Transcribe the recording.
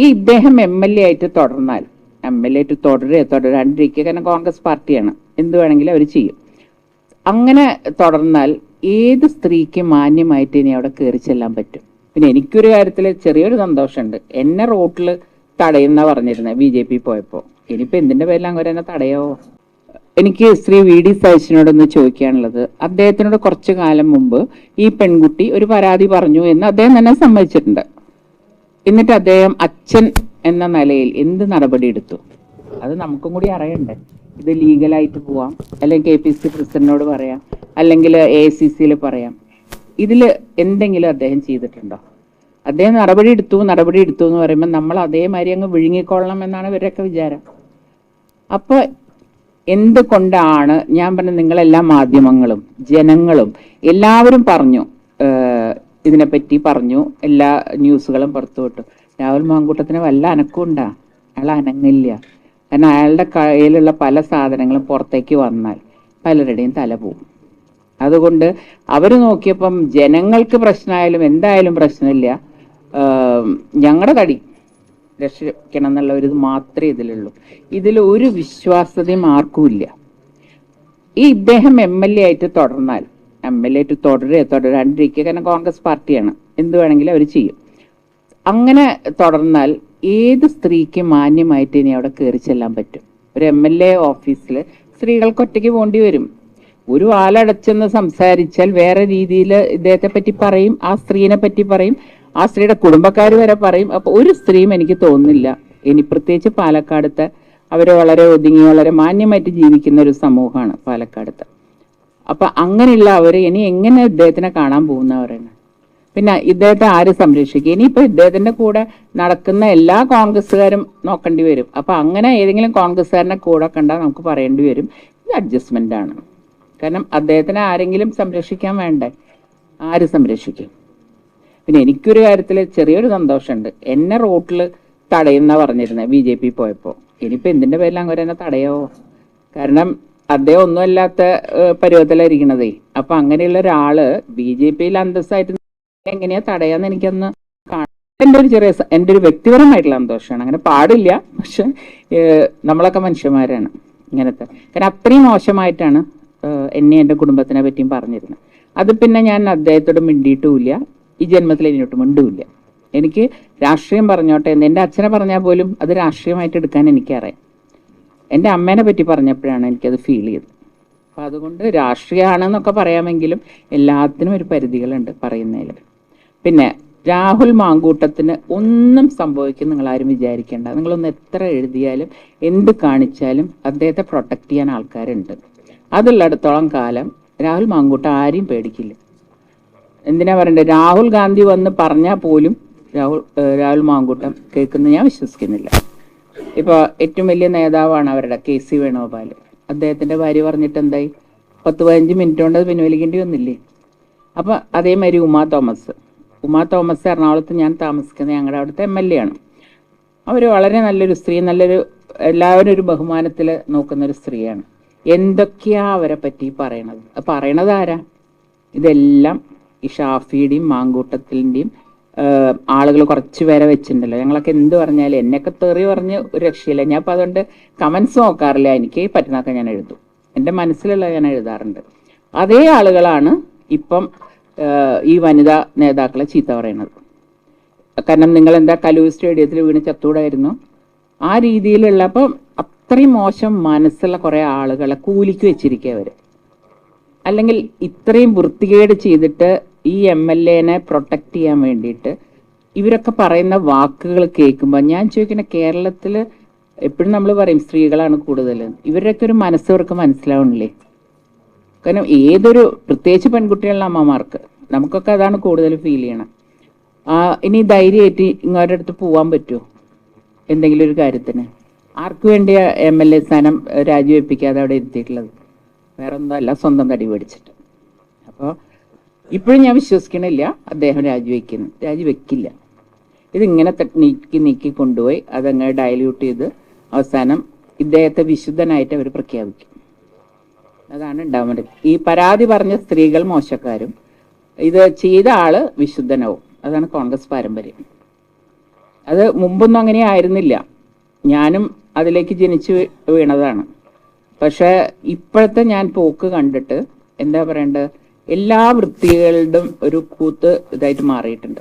ഈ ഇദ്ദേഹം M L A ആയിട്ട് തുടർന്നാൽ എം എൽ എ ആയിട്ട് തുടരുക തുടരാണ്ടിരിക്കുക. കാരണം കോൺഗ്രസ് പാർട്ടിയാണ്. എന്ത് വേണമെങ്കിലും അവർ ചെയ്യും. അങ്ങനെ തുടർന്നാൽ ഏത് സ്ത്രീക്ക് മാന്യമായിട്ട് ഇനി അവിടെ കയറി ചെല്ലാൻ പറ്റും? പിന്നെ എനിക്കൊരു കാര്യത്തിൽ ചെറിയൊരു സന്തോഷമുണ്ട്. എന്നെ റോട്ടിൽ തടയുന്ന പറഞ്ഞിരുന്നത് ബി ജെ പി പോയപ്പോൾ ഇനിയിപ്പോൾ എന്തിന്റെ പേരിൽ അങ്ങനെ എന്നെ തടയാവോ? എനിക്ക് ശ്രീ വി ഡി സതീശനോടൊന്ന് ചോദിക്കാനുള്ളത്. അദ്ദേഹത്തിനോട് കുറച്ചു കാലം മുമ്പ് ഈ പെൺകുട്ടി ഒരു പരാതി പറഞ്ഞു എന്ന് അദ്ദേഹം തന്നെ സമ്മതിച്ചിട്ടുണ്ട്. എന്നിട്ട് അദ്ദേഹം അച്ഛൻ എന്ന നിലയിൽ എന്ത് നടപടി എടുത്തു? അത് നമുക്കും കൂടി അറിയണ്ടേ. ഇത് ലീഗലായിട്ട് പോവാം. അല്ലെങ്കിൽ കെ പി സി പ്രസിഡന്റിനോട് പറയാം. അല്ലെങ്കിൽ എ സി സിയിൽ പറയാം. ഇതിൽ എന്തെങ്കിലും അദ്ദേഹം ചെയ്തിട്ടുണ്ടോ? അദ്ദേഹം നടപടി എടുത്തു നടപടി എടുത്തു എന്ന് പറയുമ്പോൾ നമ്മൾ അതേമാതിരി അങ്ങ് വിഴുങ്ങിക്കൊള്ളണം എന്നാണ് ഇവരൊക്കെ വിചാരം. അപ്പോൾ എന്തുകൊണ്ടാണ് ഞാൻ പറഞ്ഞ നിങ്ങളെല്ലാ മാധ്യമങ്ങളും ജനങ്ങളും എല്ലാവരും പറഞ്ഞു ഇതിനെപ്പറ്റി പറഞ്ഞു എല്ലാ ന്യൂസുകളും പുറത്തുവിട്ടു. രാഹുൽ മാങ്കൂട്ടത്തിന് വല്ല അനക്കം ഉണ്ടാ? അയാൾ അനങ്ങില്ല. കാരണം അയാളുടെ കയ്യിലുള്ള പല സാധനങ്ങളും പുറത്തേക്ക് വന്നാൽ പലരുടെയും തല പോവും. അതുകൊണ്ട് അവർ നോക്കിയപ്പം ജനങ്ങൾക്ക് പ്രശ്നമായാലും എന്തായാലും പ്രശ്നമില്ല. ഞങ്ങളുടെ കടി രക്ഷിക്കണം എന്നുള്ള ഒരു ഇത് മാത്രമേ ഇതിലുള്ളൂ. ഇതിൽ ഒരു വിശ്വാസ്യതയും ആർക്കുമില്ല ഈ ഇദ്ദേഹം എം എൽ എ ആയിട്ട് തുടർന്നാൽ എം എൽ എ ആയിട്ട് തുടരുക തുടരാണ്ടിരിക്കുക കാരണം കോൺഗ്രസ് പാർട്ടിയാണ്. എന്ത് വേണമെങ്കിലും അവർ ചെയ്യും. അങ്ങനെ തുടർന്നാൽ ഏത് സ്ത്രീക്ക് മാന്യമായിട്ട് ഇനി അവിടെ കയറി ചെല്ലാൻ പറ്റും? ഒരു എം എൽ എ ഓഫീസിൽ സ്ത്രീകൾക്ക് ഒറ്റയ്ക്ക് പോകേണ്ടി വരും. ഒരു ആളടച്ചെന്ന് സംസാരിച്ചാൽ വേറെ രീതിയിൽ ഇദ്ദേഹത്തെ പറ്റി പറയും ആ സ്ത്രീനെ പറ്റി പറയും ആ സ്ത്രീയുടെ കുടുംബക്കാർ വരെ പറയും. അപ്പോൾ ഒരു സ്ത്രീയും എനിക്ക് തോന്നുന്നില്ല. ഇനി പ്രത്യേകിച്ച് പാലക്കാടത്തെ അവർ വളരെ ഒതുങ്ങി വളരെ മാന്യമായിട്ട് ജീവിക്കുന്ന ഒരു സമൂഹമാണ് പാലക്കാടത്ത്. അപ്പൊ അങ്ങനെയുള്ള അവർ ഇനി എങ്ങനെ ഇദ്ദേഹത്തിനെ കാണാൻ പോകുന്നവരാണ് പിന്നെ ഇദ്ദേഹത്തെ ആര് സംരക്ഷിക്കും? ഇനിയിപ്പോൾ ഇദ്ദേഹത്തിന്റെ കൂടെ നടക്കുന്ന എല്ലാ കോൺഗ്രസ്സുകാരും നോക്കേണ്ടി വരും. അപ്പോൾ അങ്ങനെ ഏതെങ്കിലും കോൺഗ്രസ്സുകാരനെ കൂടെ കണ്ടാൽ നമുക്ക് പറയേണ്ടി വരും. ഇത് അഡ്ജസ്റ്റ്മെന്റ് ആണ്. കാരണം അദ്ദേഹത്തിനെ ആരെങ്കിലും സംരക്ഷിക്കാൻ വേണ്ടേ? ആര് സംരക്ഷിക്കും? പിന്നെ എനിക്കൊരു കാര്യത്തിൽ ചെറിയൊരു സന്തോഷമുണ്ട്. എന്നെ റോട്ടിൽ തടയുന്ന പറഞ്ഞിരുന്നത് ബി ജെ പി പോയപ്പോൾ ഇനിയിപ്പോൾ എന്തിന്റെ പേരിൽ അങ്ങനെ എന്നെ തടയാവോ കാരണം അദ്ദേഹം ഒന്നുമല്ലാത്ത പരുവത്തിലായിരിക്കണതേ അപ്പം അങ്ങനെയുള്ള ഒരാൾ ബി ജെ പിയിൽ അന്തസ്സായിട്ട് എങ്ങനെയാ തടയാന്ന് എനിക്കൊന്ന് കാണാം. എന്റെ ഒരു ചെറിയ എന്റെ ഒരു വ്യക്തിപരമായിട്ടുള്ള സന്തോഷമാണ്. അങ്ങനെ പാടില്ല പക്ഷെ നമ്മളൊക്കെ മനുഷ്യന്മാരാണ് ഇങ്ങനത്തെ. കാരണം അത്രയും മോശമായിട്ടാണ് എന്നെ എന്റെ കുടുംബത്തിനെ പറ്റിയും പറഞ്ഞിരുന്നത്. അത് പിന്നെ ഞാൻ അദ്ദേഹത്തോട് മിണ്ടിയിട്ടുമില്ല. ഈ ജന്മത്തിൽ ഇനിയോട്ട് മിണ്ടുമില്ല എനിക്ക് രാഷ്ട്രീയം പറഞ്ഞോട്ടെ എന്ന് എന്റെ അച്ഛനെ പറഞ്ഞാൽ പോലും അത് രാഷ്ട്രീയമായിട്ട് എടുക്കാൻ എനിക്കറിയാം. എന്റെ അമ്മേനെ പറ്റി പറഞ്ഞപ്പോഴാണ് എനിക്കത് ഫീൽ ചെയ്തത്. അപ്പം അതുകൊണ്ട് രാഷ്ട്രീയമാണെന്നൊക്കെ പറയാമെങ്കിലും എല്ലാത്തിനും ഒരു പരിധികളുണ്ട് പറയുന്നതിൽ. പിന്നെ രാഹുൽ മാങ്കൂട്ടത്തിന് ഒന്നും സംഭവിക്കും നിങ്ങൾ ആരും വിചാരിക്കേണ്ട. നിങ്ങളൊന്ന് എത്ര എഴുതിയാലും എന്ത് കാണിച്ചാലും അദ്ദേഹത്തെ പ്രൊട്ടക്ട് ചെയ്യാൻ ആൾക്കാരുണ്ട്. അതുള്ളിടത്തോളം കാലം രാഹുൽ മാങ്കൂട്ടം ആരെയും പേടിക്കില്ല. എന്തിനാ പറയണ്ടേ? രാഹുൽ ഗാന്ധി വന്ന് പറഞ്ഞാൽ പോലും രാഹുൽ രാഹുൽ മാങ്കൂട്ടം കേൾക്കുന്ന ഞാൻ വിശ്വസിക്കുന്നില്ല. ഇപ്പൊ ഏറ്റവും വലിയ നേതാവാണ് അവരുടെ കെ സി വേണുഗോപാൽ അദ്ദേഹത്തിന്റെ ഭാര്യ പറഞ്ഞിട്ട് എന്തായി? പത്ത് പതിനഞ്ച് മിനിറ്റ് കൊണ്ട് പിൻവലിക്കേണ്ടി വന്നില്ലേ? അപ്പൊ അതേമാതിരി ഉമാ തോമസ്. ഉമാ തോമസ് എറണാകുളത്ത് ഞാൻ താമസിക്കുന്ന ഞങ്ങളുടെ അവിടുത്തെ എം എൽ എ ആണ്. അവർ വളരെ നല്ലൊരു സ്ത്രീ നല്ലൊരു എല്ലാവരും ഒരു ബഹുമാനത്തിൽ നോക്കുന്നൊരു സ്ത്രീയാണ്. എന്തൊക്കെയാ അവരെ പറ്റി പറയണത്? പറയണത് ആരാ? ഇതെല്ലാം ഈ ഷാഫിയുടെയും മാങ്കൂട്ടത്തിന്റെയും ആളുകൾ കുറച്ച് പേരെ വെച്ചിട്ടുണ്ടല്ലോ. ഞങ്ങളൊക്കെ എന്ത് പറഞ്ഞാലും എന്നൊക്കെ തെറി പറഞ്ഞ് ഒരു രക്ഷയില്ല. ഞാൻ അപ്പോൾ അതുകൊണ്ട് കമൻസ് നോക്കാറില്ല. എനിക്ക് പറ്റുന്നതൊക്കെ ഞാൻ എഴുതും. എന്റെ മനസ്സിലുള്ള ഞാൻ എഴുതാറുണ്ട്. അതേ ആളുകളാണ് ഇപ്പം ഈ വനിതാ നേതാക്കളെ ചീത്ത പറയുന്നത്. കാരണം നിങ്ങൾ എന്താ കലൂർ സ്റ്റേഡിയത്തിൽ വീണ് ചത്തൂടായിരുന്നു? ആ രീതിയിലുള്ള അപ്പം അത്രയും മോശം മനസ്സുള്ള കുറെ ആളുകളെ കൂലിക്ക് വെച്ചിരിക്കുക അവർ. അല്ലെങ്കിൽ ഇത്രയും വൃത്തികേട് ചെയ്തിട്ട് ഈ എം എൽ എനെ പ്രൊട്ടക്ട് ചെയ്യാൻ വേണ്ടിയിട്ട് ഇവരൊക്കെ പറയുന്ന വാക്കുകൾ കേൾക്കുമ്പോൾ ഞാൻ ചോദിക്കുന്ന കേരളത്തിൽ എപ്പോഴും നമ്മൾ പറയും സ്ത്രീകളാണ് കൂടുതൽ ഇവരുടെയൊക്കെ ഒരു മനസ്സവർക്ക് മനസ്സിലാവണില്ലേ? കാരണം ഏതൊരു പ്രത്യേകിച്ച് പെൺകുട്ടികളുടെ അമ്മമാർക്ക് നമുക്കൊക്കെ അതാണ് കൂടുതൽ ഫീൽ ചെയ്യണം. ഇനി ധൈര്യമായിട്ട് ഇങ്ങോട്ട് അടുത്ത് പോവാൻ പറ്റുമോ എന്തെങ്കിലും ഒരു കാര്യത്തിന്. ആർക്ക് വേണ്ടിയ എം എൽ എ സ്ഥാനം രാജിവെപ്പിക്കാതെ അവിടെ എത്തിയിട്ടുള്ളത്? വേറെ സ്വന്തം തടി മേടിച്ചിട്ട് അപ്പോൾ ഇപ്പോഴും ഞാൻ വിശ്വസിക്കണില്ല അദ്ദേഹം രാജിവെക്കുന്നു രാജിവെക്കില്ല. ഇതിങ്ങനെ നീക്കി നീക്കി കൊണ്ടുപോയി അതങ്ങനെ ഡയല്യൂട്ട് ചെയ്ത് അവസാനം ഇദ്ദേഹത്തെ വിശുദ്ധനായിട്ട് അവർ പ്രഖ്യാപിക്കും. അതാണ് ഉണ്ടാവേണ്ടത്. ഈ പരാതി പറഞ്ഞ സ്ത്രീകൾ മോശക്കാരും ഇത് ചെയ്ത ആൾ വിശുദ്ധനവും. അതാണ് കോൺഗ്രസ് പാരമ്പര്യം. അത് മുമ്പൊന്നും അങ്ങനെ ആയിരുന്നില്ല. ഞാനും അതിലേക്ക് ജനിച്ചു വീണതാണ്. പക്ഷെ ഇപ്പോഴത്തെ ഞാൻ പോക്ക് കണ്ടിട്ട് എന്താ പറയണ്ടത്? എല്ലാ വൃത്തികളുടെയും ഒരു കൂത്ത് ഇതായിട്ട് മാറിയിട്ടുണ്ട്.